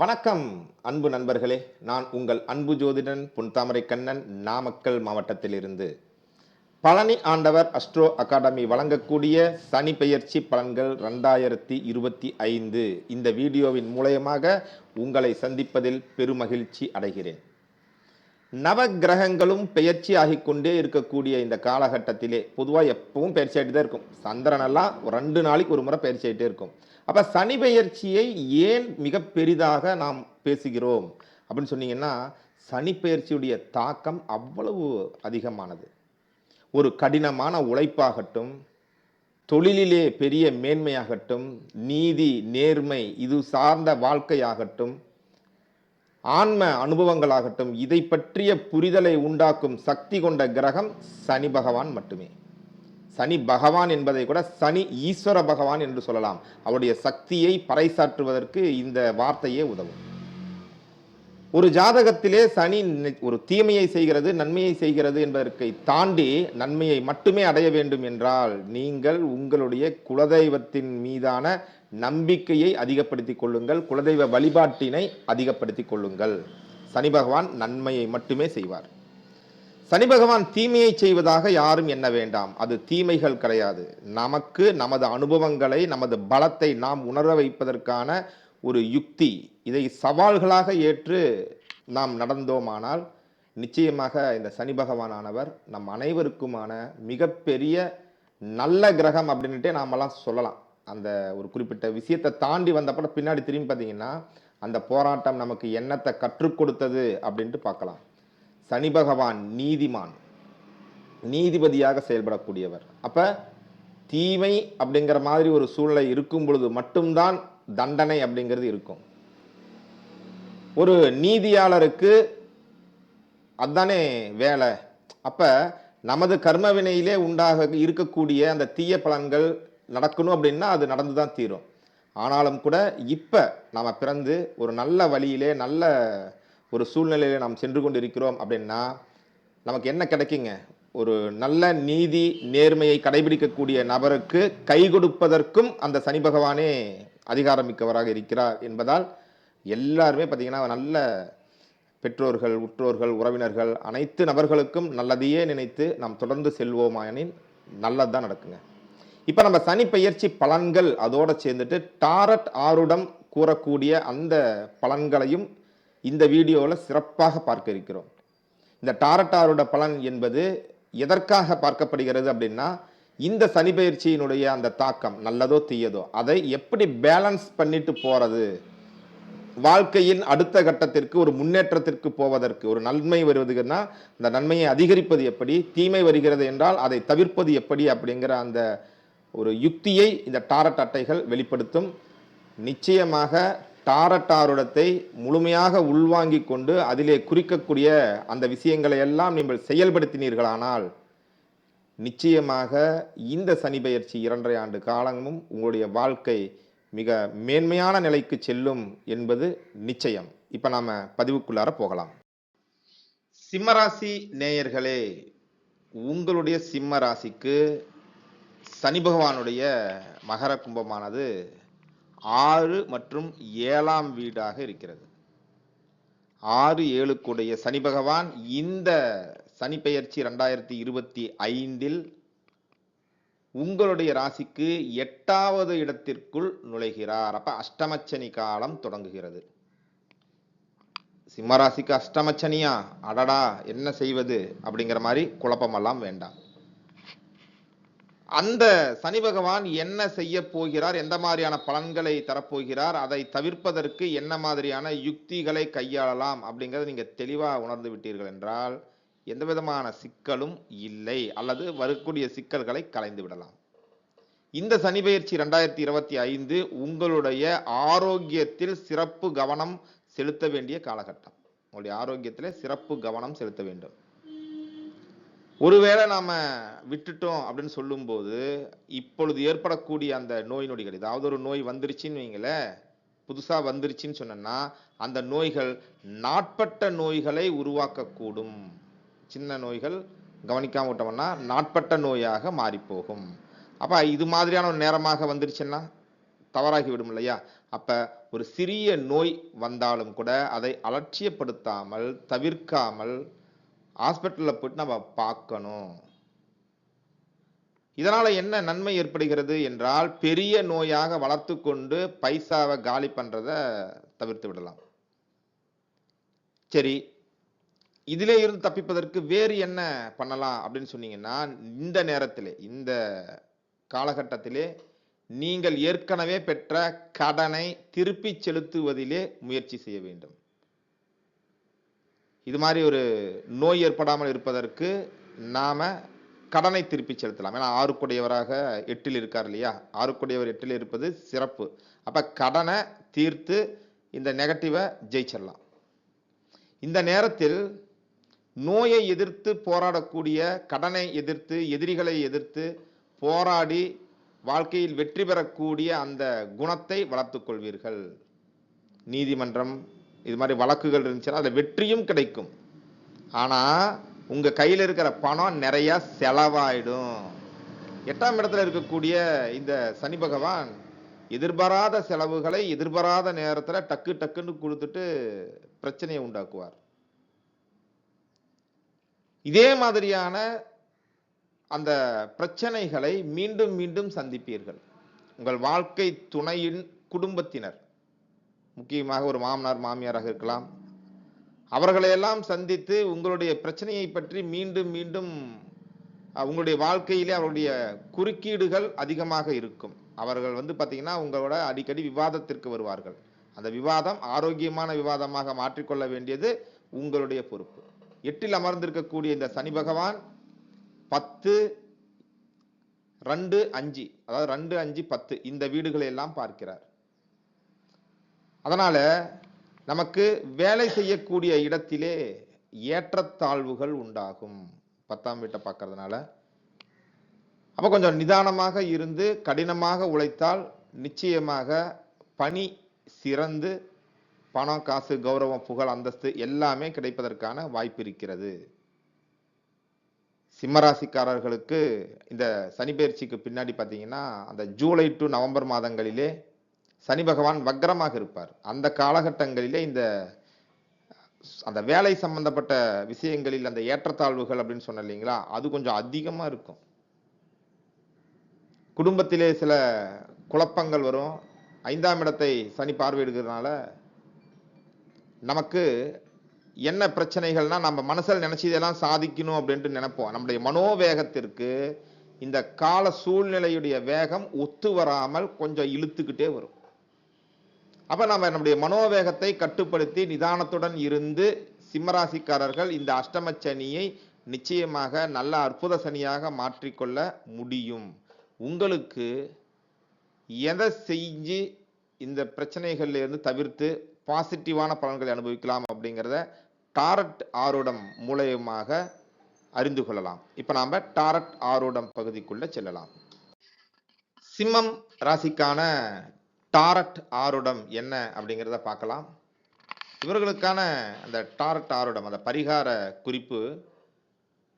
வணக்கம் அன்பு நண்பர்களே. நான் உங்கள் அன்பு ஜோதிடன் புன்தாமரை கண்ணன் நாமக்கல் மாவட்டத்திலிருந்து. பழனி ஆண்டவர் அஸ்ட்ரோ அகாடமி வழங்கக்கூடிய சனி பெயர்ச்சி பலன்கள் ரெண்டாயிரத்தி இருபத்தி ஐந்து. இந்த வீடியோவின் மூலயமாக உங்களை சந்திப்பதில் பெருமகிழ்ச்சி அடைகிறேன். நவ கிரகங்களும் பெயர்ச்சி ஆகிக்கொண்டே இருக்கக்கூடிய இந்த காலகட்டத்திலே பொதுவாக எப்பவும் பயிற்சி ஆகிட்டு தான் இருக்கும். சந்திரனெல்லாம் ஒரு ரெண்டு நாளைக்கு ஒரு முறை பயிற்சி ஆகிட்டே இருக்கும். அப்போ சனி பெயர்ச்சியை ஏன் மிக பெரிதாக நாம் பேசுகிறோம்? அப்படின்னு சொன்னீங்கன்னா சனி பெயர்ச்சியுடைய தாக்கம் அவ்வளவு அதிகமானது. ஒரு கடினமான உழைப்பாகட்டும் தொழிலிலே பெரிய மேன்மையாகட்டும் நீதி நேர்மை இது சார்ந்த வாழ்க்கையாகட்டும் ஆன்ம அனுபவங்களாகட்டும் இதை பற்றிய புரிதலை உண்டாக்கும் சக்தி கொண்ட கிரகம் சனி பகவான் மட்டுமே. சனி பகவான் என்பதை கூட சனி ஈஸ்வர பகவான் என்று சொல்லலாம். அவருடைய சக்தியை பறைசாற்றுவதற்கு இந்த வார்த்தையே உதவும். ஒரு ஜாதகத்திலே சனி ஒரு தீமையை செய்கிறது நன்மையை செய்கிறது என்பதற்கை தாண்டி நன்மையை மட்டுமே அடைய வேண்டும் என்றால் நீங்கள் உங்களுடைய குலதெய்வத்தின் மீதான நம்பிக்கையை அதிகப்படுத்திக் கொள்ளுங்கள். குலதெய்வ வழிபாட்டினை அதிகப்படுத்திக் கொள்ளுங்கள். சனி பகவான் நன்மையை மட்டுமே செய்வார். சனி பகவான் தீமையை செய்வதாக யாரும் எண்ண வேண்டாம். அது தீமைகள் கிடையாது. நமக்கு நமது அனுபவங்களை நமது பலத்தை நாம் உணர வைப்பதற்கான ஒரு யுக்தி. இதை சவால்களாக ஏற்று நாம் நடந்தோமானால் நிச்சயமாக இந்த சனி பகவானானவர் நம் அனைவருக்குமான மிகப்பெரிய நல்ல கிரகம் அப்படின்ட்டு நாமெல்லாம் சொல்லலாம். அந்த ஒரு குறிப்பிட்ட விஷயத்தை தாண்டி வந்தப்பட பின்னாடி திரும்பி பார்த்தீங்கன்னா அந்த போராட்டம் நமக்கு என்னத்தை கற்றுக் கொடுத்தது அப்படின்ட்டு பார்க்கலாம். சனி பகவான் நீதிமான். நீதிபதியாக செயல்படக்கூடியவர். அப்போ தீமை அப்படிங்கிற மாதிரி ஒரு சூழ்நிலை இருக்கும் பொழுது மட்டும்தான் தண்டனை அப்படிங்கிறது இருக்கும். ஒரு நீதியாளருக்கு அதானே வேலை. அப்போ நமது கர்மவினையிலே உண்டாக இருக்கக்கூடிய அந்த தீய பலன்கள் நடக்கணும் அப்படின்னா அது நடந்து தான் தீரும். ஆனாலும் கூட இப்போ நாம் பிறந்து ஒரு நல்ல வழியிலே நல்ல ஒரு சூழ்நிலையிலே நாம் சென்று கொண்டிருக்கிறோம் அப்படின்னா நமக்கு என்ன கிடைக்குங்க? ஒரு நல்ல நீதி நேர்மையை கடைபிடிக்கக்கூடிய நபருக்கு கை கொடுப்பதற்கும் அந்த சனி பகவானே அதிகாரமிக்கவராக இருக்கிறார் என்பதால் எல்லாருமே பார்த்தீங்கன்னா நல்ல பெற்றோர்கள் உற்றோர்கள் உறவினர்கள் அனைத்து நபர்களுக்கும் நல்லதையே நினைத்து நாம் தொடர்ந்து செல்வோமாயனின் நல்லது தான் நடக்குங்க. இப்போ நம்ம சனி பயிற்சி பலன்கள் அதோடு சேர்ந்துட்டு டாரட் ஆருடம் கூறக்கூடிய அந்த பலன்களையும் இந்த வீடியோவில் சிறப்பாக பார்க்க இருக்கிறோம். இந்த டாரட் ஆருட பலன் என்பது எதற்காக பார்க்கப்படுகிறது அப்படின்னா இந்த சனி அந்த தாக்கம் நல்லதோ தீயதோ அதை எப்படி பேலன்ஸ் பண்ணிட்டு போகிறது வாழ்க்கையின் அடுத்த கட்டத்திற்கு ஒரு முன்னேற்றத்திற்கு போவதற்கு ஒரு நன்மை வருவதுன்னா அந்த நன்மையை அதிகரிப்பது எப்படி தீமை வருகிறது என்றால் அதை தவிர்ப்பது எப்படி அப்படிங்கிற அந்த ஒரு யுக்தியை இந்த டாரட் அட்டைகள் வெளிப்படுத்தும். நிச்சயமாக டாரட்டாருடத்தை முழுமையாக உள்வாங்கி கொண்டு அதிலே குறிக்கக்கூடிய அந்த விஷயங்களை எல்லாம் நீங்கள் செயல்படுத்தினீர்களானால் நிச்சயமாக இந்த சனி பயிற்சி இரண்டரை ஆண்டு காலமும் உங்களுடைய வாழ்க்கை மிக மேன்மையான நிலைக்கு செல்லும் என்பது நிச்சயம். இப்போ நாம பதிவுக்குள்ளார போகலாம். சிம்மராசி நேயர்களே உங்களுடைய சிம்ம ராசிக்கு சனி பகவானுடைய மகர கும்பமானது ஆறு மற்றும் ஏழாம் வீடாக இருக்கிறது. ஆறு ஏழுக்குடைய சனி பகவான் இந்த சனி பெயர்ச்சி ரெண்டாயிரத்தி இருபத்தி ஐந்தில் உங்களுடைய ராசிக்கு எட்டாவது இடத்திற்குள் நுழைகிறார். அப்ப அஷ்டமச்சனி காலம் தொடங்குகிறது. சிம்மராசிக்கு அஷ்டமச்சனியா? அடடா என்ன செய்வது? அப்படிங்கிற மாதிரி குழப்பமெல்லாம் வேண்டாம். அந்த சனி பகவான் என்ன செய்ய போகிறார் எந்த மாதிரியான பலன்களை தரப்போகிறார் அதை தவிர்ப்பதற்கு என்ன மாதிரியான யுக்திகளை கையாளலாம் அப்படிங்கிறத நீங்கள் தெளிவாக உணர்ந்து விட்டீர்கள் என்றால் எந்த விதமான சிக்கலும் இல்லை அல்லது வரக்கூடிய சிக்கல்களை கலைந்து விடலாம். இந்த சனி பயிற்சி ரெண்டாயிரத்தி இருபத்தி ஐந்து உங்களுடைய ஆரோக்கியத்தில் சிறப்பு கவனம் செலுத்த வேண்டிய காலகட்டம். உங்களுடைய ஆரோக்கியத்தில் சிறப்பு கவனம் செலுத்த வேண்டும். ஒருவேளை நாம விட்டுட்டோம் அப்படின்னு சொல்லும்போது இப்பொழுது ஏற்படக்கூடிய அந்த நோய் நொடிகள் ஏதாவது ஒரு நோய் வந்துருச்சுன்னு வைங்களேன் புதுசா வந்துருச்சுன்னு சொன்னோம்னா அந்த நோய்கள் நாட்பட்ட நோய்களை உருவாக்கக்கூடும். சின்ன நோய்கள் கவனிக்காம விட்டோம்னா நாட்பட்ட நோயாக மாறிப்போகும். அப்போ அப்ப இது மாதிரியான ஒரு நேரமாக வந்துருச்சுன்னா தவறாகி விடும் இல்லையா? அப்ப ஒரு சிறிய நோய் வந்தாலும் கூட அதை அலட்சியப்படுத்தாமல் தவிர்க்காமல் ஹாஸ்பிட்டலில் போயிட்டு நம்ம பார்க்கணும். இதனால் என்ன நன்மை ஏற்படுகிறது என்றால் பெரிய நோயாக வளர்த்து கொண்டு பைசாவை காலி பண்ணுறதை தவிர்த்து விடலாம். சரி இதிலே இருந்து தப்பிப்பதற்கு வேறு என்ன பண்ணலாம் அப்படின்னு சொன்னீங்கன்னா இந்த நேரத்தில் இந்த காலகட்டத்திலே நீங்கள் ஏற்கனவே பெற்ற கடனை திருப்பி செலுத்துவதிலே முயற்சி செய்ய வேண்டும். இது மாதிரி ஒரு நோய் ஏற்படாமல் இருப்பதற்கு நாம கடனை திருப்பி செலுத்தலாம். ஏன்னா ஆறுக்குடையவராக எட்டில் இருக்கார் இல்லையா? ஆறுக்குடையவர் எட்டில் இருப்பது சிறப்பு. அப்ப கடனை தீர்த்து இந்த நெகட்டிவை ஜெயிச்சிடலாம். இந்த நேரத்தில் நோயை எதிர்த்து போராடக்கூடிய கடனை எதிர்த்து எதிரிகளை எதிர்த்து போராடி வாழ்க்கையில் வெற்றி பெறக்கூடிய அந்த குணத்தை வளர்த்துக் கொள்வீர்கள். நீதிமன்றம் இது மாதிரி வழக்குகள் இருந்துச்சுன்னா அதில் வெற்றியும் கிடைக்கும். ஆனால் உங்கள் கையில் இருக்கிற பணம் நிறையா செலவாயிடும். எட்டாம் இடத்துல இருக்கக்கூடிய இந்த சனி பகவான் எதிர்பாராத செலவுகளை எதிர்பாராத நேரத்தில் டக்கு டக்குன்னு கொடுத்துட்டு பிரச்சனையை உண்டாக்குவார். இதே மாதிரியான அந்த பிரச்சனைகளை மீண்டும் மீண்டும் சந்திப்பீர்கள். உங்கள் வாழ்க்கை துணையின் குடும்பத்தினர். முக்கியமாக ஒரு மாமனார் மாமியாராக இருக்கலாம். அவர்களையெல்லாம் சந்தித்து உங்களுடைய பிரச்சனையை பற்றி மீண்டும் மீண்டும் உங்களுடைய வாழ்க்கையிலே அவருடைய குறுக்கீடுகள் அதிகமாக இருக்கும். அவர்கள் வந்து பார்த்தீங்கன்னா உங்களோட அடிக்கடி விவாதத்திற்கு வருவார்கள். அந்த விவாதம் ஆரோக்கியமான விவாதமாக மாற்றிக்கொள்ள வேண்டியது உங்களுடைய பொறுப்பு. எட்டில் அமர்ந்திருக்கக்கூடிய இந்த சனி பகவான் பத்து ரெண்டு அஞ்சு அதாவது ரெண்டு அஞ்சு பத்து இந்த வீடுகளை எல்லாம் பார்க்கிறார். அதனால் நமக்கு வேலை செய்யக்கூடிய இடத்திலே ஏற்றத்தாழ்வுகள் உண்டாகும். பத்தாம் வீட்டை பார்க்கறதுனால. அப்போ கொஞ்சம் நிதானமாக இருந்து கடினமாக உழைத்தால் நிச்சயமாக பணி சிறந்து பணம் காசு கௌரவம் புகழ் அந்தஸ்து எல்லாமே கிடைப்பதற்கான வாய்ப்பு இருக்கிறது. சிம்மராசிக்காரர்களுக்கு இந்த சனி பயிற்சிக்கு பின்னாடி பார்த்தீங்கன்னா அந்த ஜூலை டு நவம்பர் மாதங்களிலே சனி பகவான் வக்ரமாக இருப்பார். அந்த காலகட்டங்களிலே இந்த அந்த வேலை சம்பந்தப்பட்ட விஷயங்களில் அந்த ஏற்றத்தாழ்வுகள் அப்படின்னு சொன்ன இல்லைங்களா அது கொஞ்சம் அதிகமாக இருக்கும். குடும்பத்திலே சில குழப்பங்கள் வரும். ஐந்தாம் இடத்தை சனி பார்வையிடுகிறதுனால நமக்கு என்ன பிரச்சனைகள்னா நம்ம மனசில் நினச்சி இதெல்லாம் சாதிக்கணும் அப்படின்ட்டு நினைப்போம். நம்முடைய மனோவேகத்திற்கு இந்த கால சூழ்நிலையுடைய வேகம் ஒத்து வராமல் கொஞ்சம் இழுத்துக்கிட்டே வரும். அப்ப நம்ம நம்முடைய மனோவேகத்தை கட்டுப்படுத்தி நிதானத்துடன் இருந்து சிம்மராசிக்காரர்கள் இந்த அஷ்டம சனியை நிச்சயமாக நல்ல அற்புத சனியாக மாற்றிக்கொள்ள முடியும். உங்களுக்கு எதை செஞ்சு இந்த பிரச்சனைகள்ல இருந்து தவிர்த்து பாசிட்டிவான பலன்களை அனுபவிக்கலாம் அப்படிங்கிறத டாரட் ஆரோடம் மூலயமாக அறிந்து கொள்ளலாம். இப்ப நாம டாரட் ஆரோடம் பகுதிக்குள்ள செல்லலாம். சிம்மம் ராசிக்கான டாரட் ஆருடம் என்ன அப்படிங்கிறத பார்க்கலாம். இவர்களுக்கான அந்த டாரட் ஆருடம் அந்த பரிகார குறிப்பு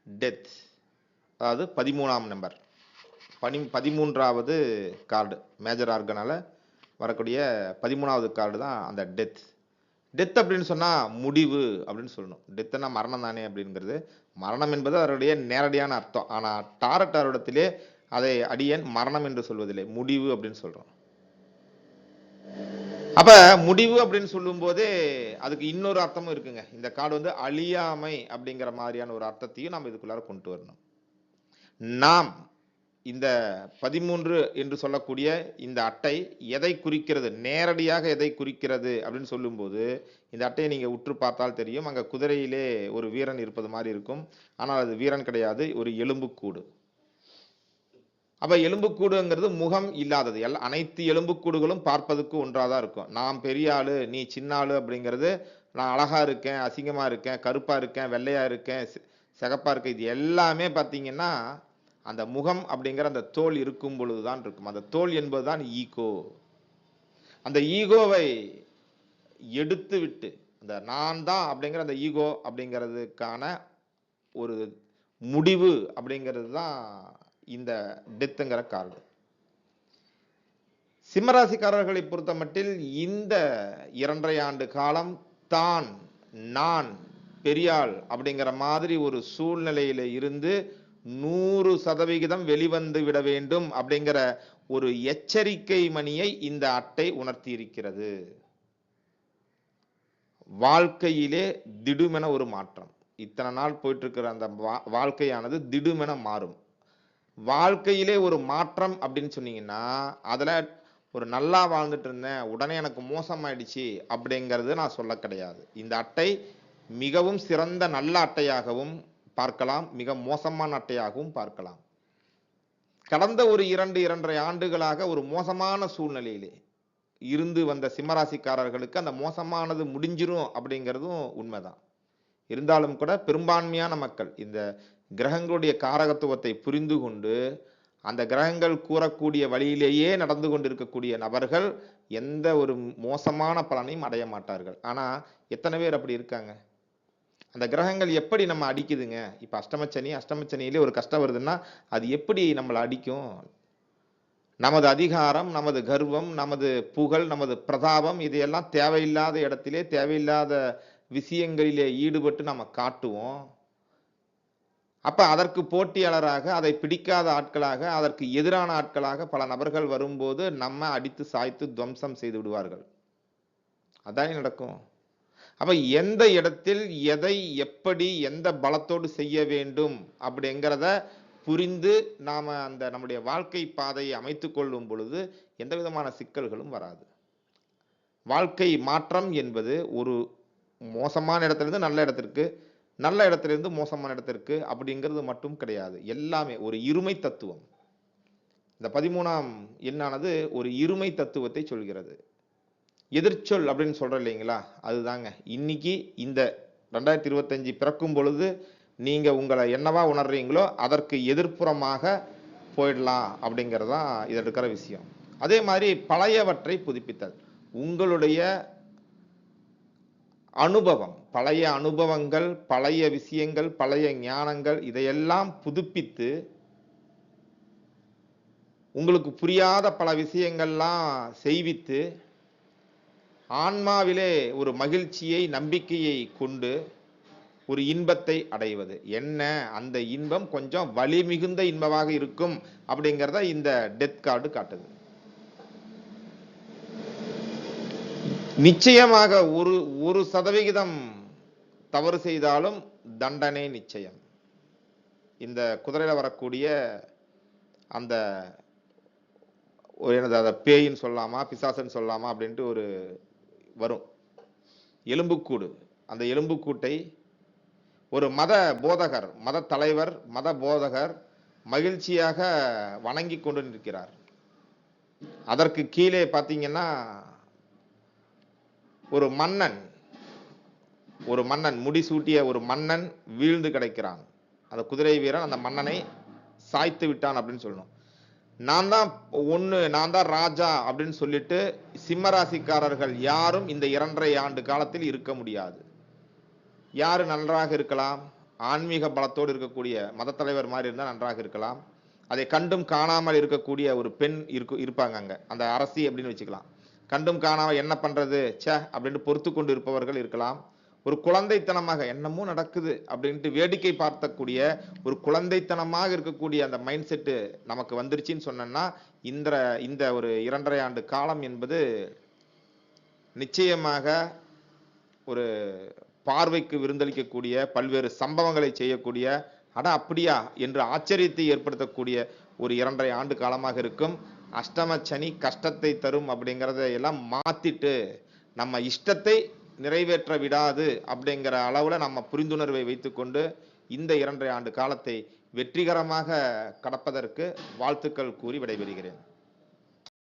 டெத் அதாவது பதிமூணாம் நம்பர் பனி பதிமூன்றாவது கார்டு மேஜர் ஆர்கனால் வரக்கூடிய பதிமூணாவது கார்டு தான் அந்த டெத் டெத் அப்படின்னு சொன்னால் முடிவு அப்படின்னு சொல்லணும். டெத்துனா மரணம் தானே அப்படிங்கிறது. மரணம் என்பது அவருடைய நேரடியான அர்த்தம். ஆனால் டாரட் ஆருடத்திலே அதை அடியேன் மரணம் என்று சொல்வதில்லை. முடிவு அப்படின்னு சொல்கிறோம் அப்ப முடிவு அப்படின்னு சொல்லும்போது அதுக்கு இன்னொரு அர்த்தமும் இருக்குங்க. இந்த கார்டு வந்து அழியாமை அப்படிங்கிற மாதிரியான ஒரு அர்த்தத்தையும் நம்ம இதுக்குள்ளார கொண்டு வரணும். நாம் இந்த பதிமூன்று என்று சொல்லக்கூடிய இந்த அட்டை எதை குறிக்கிறது? நேரடியாக எதை குறிக்கிறது அப்படின்னு சொல்லும்போது இந்த அட்டையை நீங்கள் உற்று பார்த்தால் தெரியும். அங்கே குதிரையிலே ஒரு வீரன் இருப்பது மாதிரி இருக்கும். ஆனால் அது வீரன் கிடையாது ஒரு எலும்புக்கூடு. அப்போ எலும்புக்கூடுங்கிறது முகம் இல்லாதது. எல்லா அனைத்து எலும்புக்கூடுகளும் பார்ப்பதற்கு ஒன்றாதான் இருக்கும். நான் பெரிய ஆளு நீ சின்ன ஆள் அப்படிங்கிறது நான் அழகாக இருக்கேன் அசிங்கமாக இருக்கேன் கருப்பாக இருக்கேன் வெள்ளையாக இருக்கேன் சிகப்பாக இருக்கேன். இது எல்லாமே பார்த்தீங்கன்னா அந்த முகம் அப்படிங்கிற அந்த தோல் இருக்கும் பொழுதுதான் இருக்கும். அந்த தோல் என்பது தான் ஈகோ. அந்த ஈகோவை எடுத்து விட்டு அந்த நான் தான் அப்படிங்கிற அந்த ஈகோ அப்படிங்கிறதுக்கான ஒரு முடிவு அப்படிங்கிறது தான் இந்த டெத்துங்கிற கார்டு சிம்மராசிக்காரர்களை பொறுத்தமட்டில் இந்த இரண்டரை ஆண்டு காலம் தான் நான் பெரியாள் அப்படிங்கிற மாதிரி ஒரு சூழ்நிலையில இருந்து நூறு சதவிகிதம் வெளிவந்து விட வேண்டும் அப்படிங்கிற ஒரு எச்சரிக்கை மணியை இந்த அட்டை உணர்த்தி இருக்கிறது வாழ்க்கையிலே திடுமென ஒரு மாற்றம். இத்தனை நாள் போயிட்டு இருக்கிற அந்த வா- வாழ்க்கையானது திடுமென மாறும். வாழ்க்கையிலே ஒரு மாற்றம் அப்படின்னு சொன்னீங்கன்னா அதில் ஒரு நல்லா வாழ்ந்துட்டு இருந்தேன் உடனே எனக்கு மோசமாயிடுச்சு அப்படிங்கிறது நான் சொல்ல கிடையாது. இந்த அட்டை மிகவும் சிறந்த நல்ல அட்டையாகவும் பார்க்கலாம் மிக மோசமான அட்டையாகவும் பார்க்கலாம். கடந்த ஒரு இரண்டு இரண்டரை ஆண்டுகளாக ஒரு மோசமான சூழ்நிலையிலே இருந்து வந்த சிம்மராசிக்காரர்களுக்கு அந்த மோசமானது முடிஞ்சிரும் அப்படிங்கிறதும் உண்மைதான். இருந்தாலும் கூட பெரும்பான்மையான மக்கள் இந்த கிரகங்களுடைய காரகத்துவத்தை புரிந்து கொண்டு அந்த கிரகங்கள் கூறக்கூடிய வழியிலேயே நடந்து கொண்டிருக்கக்கூடிய நபர்கள் எந்த ஒரு மோசமான பலனையும் அடைய மாட்டார்கள். ஆனால் எத்தனை பேர் அப்படி இருக்காங்க? அந்த கிரகங்கள் எப்படி நம்ம அடிக்குதுங்க? இப்போ அஷ்டமச்சனி அஷ்டமச்சனியிலே ஒரு கஷ்டம் வருதுன்னா அது எப்படி நம்மளை அடிக்கும்? நமது அதிகாரம் நமது கர்வம் நமது புகழ் நமது பிரதாபம் இதையெல்லாம் தேவையில்லாத இடத்திலே தேவையில்லாத விஷயங்களிலே ஈடுபட்டு நம்ம காட்டுவோம். அப்ப அதற்கு போட்டியாளராக அதை பிடிக்காத ஆட்களாக அதற்கு எதிரான ஆட்களாக பல நபர்கள் வரும்போது நம்ம அடித்து சாய்த்து துவம்சம் செய்து விடுவார்கள். அதானே நடக்கும். அப்ப எந்த இடத்தில் எதை எப்படி எந்த பலத்தோடு செய்ய வேண்டும் அப்படிங்கிறத புரிந்து நாம அந்த நம்முடைய வாழ்க்கை பாதையை அமைத்து கொள்ளும் பொழுது எந்த விதமான சிக்கல்களும் வராது. வாழ்க்கை மாற்றம் என்பது ஒரு மோசமான இடத்துலேருந்து நல்ல இடத்திற்கு நல்ல இடத்துலேருந்து மோசமான இடத்திற்கு அப்படிங்கிறது மட்டும் கிடையாது. எல்லாமே ஒரு இருமை தத்துவம். இந்த பதிமூணாம் எண்ணானது ஒரு இருமை தத்துவத்தை சொல்கிறது. எதிர்ச்சொல் அப்படின்னு சொல்றோம் இல்லைங்களா? அதுதாங்க. இன்னைக்கு இந்த ரெண்டாயிரத்தி இருபத்தஞ்சு பிறக்கும் பொழுது நீங்கள் உங்களை என்னவா உணர்றீங்களோ அதற்கு எதிர்ப்புறமாக போயிடலாம் அப்படிங்கிறது தான் இதில் இருக்கிற விஷயம். அதே மாதிரி பழையவற்றை புதுப்பித்தல். உங்களுடைய அனுபவம் பழைய அனுபவங்கள் பழைய விஷயங்கள் பழைய ஞானங்கள் இதையெல்லாம் புதுப்பித்து உங்களுக்கு புரியாத பல விஷயங்கள்லாம் செய்வித்து ஆன்மாவிலே ஒரு மகிழ்ச்சியை நம்பிக்கையை கொண்டு ஒரு இன்பத்தை அடைவது. என்ன? அந்த இன்பம் கொஞ்சம் வலி மிகுந்த இன்பமாக இருக்கும் அப்படிங்கிறத இந்த டெத் கார்டு காட்டுது. நிச்சயமாக ஒரு ஒரு சதவிகிதம் தவறு செய்தாலும் தண்டனை நிச்சயம். இந்த குதிரையில் வரக்கூடிய அந்த ஒரு என்னது அதை பேயின்னு சொல்லலாமா பிசாசுன்னு சொல்லலாமா அப்படின்ட்டு ஒரு வரும். எலும்புக்கூடு. அந்த எலும்புக்கூட்டை ஒரு மத போதகர் மத தலைவர் மத போதகர் மகிழ்ச்சியாக வணங்கி கொண்டு நிற்கிறார். அதற்கு கீழே பார்த்தீங்கன்னா ஒரு மன்னன் ஒரு மன்னன் முடிசூட்டிய ஒரு மன்னன் வீழ்ந்து கிடைக்கிறான். அந்த குதிரை வீரன் அந்த மன்னனை சாய்த்து விட்டான் அப்படின்னு சொல்லணும். நான் தான் ஒன்று நான் தான் ராஜா அப்படின்னு சொல்லிட்டு சிம்மராசிக்காரர்கள் யாரும் இந்த இரண்டரை ஆண்டு காலத்தில் இருக்க முடியாது. யார் நன்றாக இருக்கலாம்? ஆன்மீக பலத்தோடு இருக்கக்கூடிய மத தலைவர் மாதிரி இருந்தால் நன்றாக இருக்கலாம். அதை கண்டும் காணாமல் இருக்கக்கூடிய ஒரு பெண் இருக்கு இருப்பாங்க அங்கே. அந்த அரசி அப்படின்னு வச்சுக்கலாம். கண்டும் காணாமல் என்ன பண்றது? ச்சே அப்படின்ட்டு பொறுத்து கொண்டு இருப்பவர்கள் இருக்கலாம். ஒரு குழந்தைத்தனமாக என்னமோ நடக்குது அப்படின்ட்டு வேடிக்கை பார்த்தக்கூடிய ஒரு குழந்தைத்தனமாக இருக்கக்கூடிய அந்த மைண்ட் செட்டு நமக்கு வந்துருச்சுன்னு சொன்னோம்னா இந்த இந்த ஒரு இரண்டரை ஆண்டு காலம் என்பது நிச்சயமாக ஒரு பார்வைக்கு விருந்தளிக்கக்கூடிய பல்வேறு சம்பவங்களை செய்யக்கூடிய அட அப்படியா? என்று ஆச்சரியத்தை ஏற்படுத்தக்கூடிய ஒரு இரண்டரை ஆண்டு காலமாக இருக்கும். அஷ்டம சனி கஷ்டத்தை தரும் அப்படிங்கிறத எல்லாம் மாத்திட்டு நம்ம இஷ்டத்தை நிறைவேற்ற விடாது அப்படிங்கிற அளவுல நம்ம புரிந்துணர்வை வைத்துக்கொண்டு இந்த இரண்டரை ஆண்டு காலத்தை வெற்றிகரமாக கடப்பதற்கு வாழ்த்துக்கள் கூறி விடைபெறுகிறேன்.